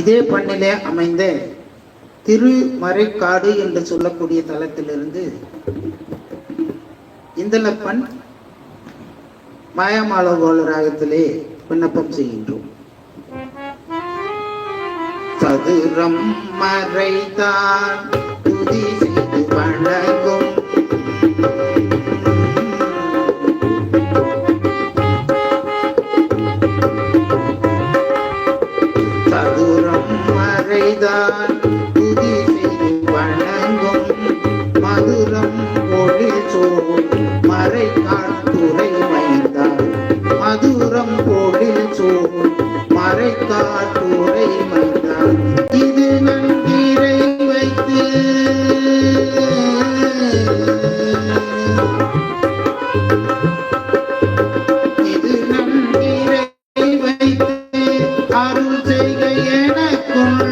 இதே பண்ணிலே அமைந்த திருமறைக்காடு என்று சொல்லக்கூடிய தலத்திலிருந்து இந்தலப்பன் மாயாமாளகோள ராகத்திலே விண்ணப்பம் செய்கின்றோம். சதுரம் மறைத்தான். மறைதான் துதி செய்து வணங்கும் மதுரம் ஒளி சோர் மறை காட்டுரை மைந்தான் மதுரம் பொழில் சோர் மறை காட்டுரை மைந்தான் இது நன்கிரை வைத்து அருள் செய்க எனக்கும்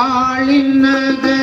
വാളിന്നത്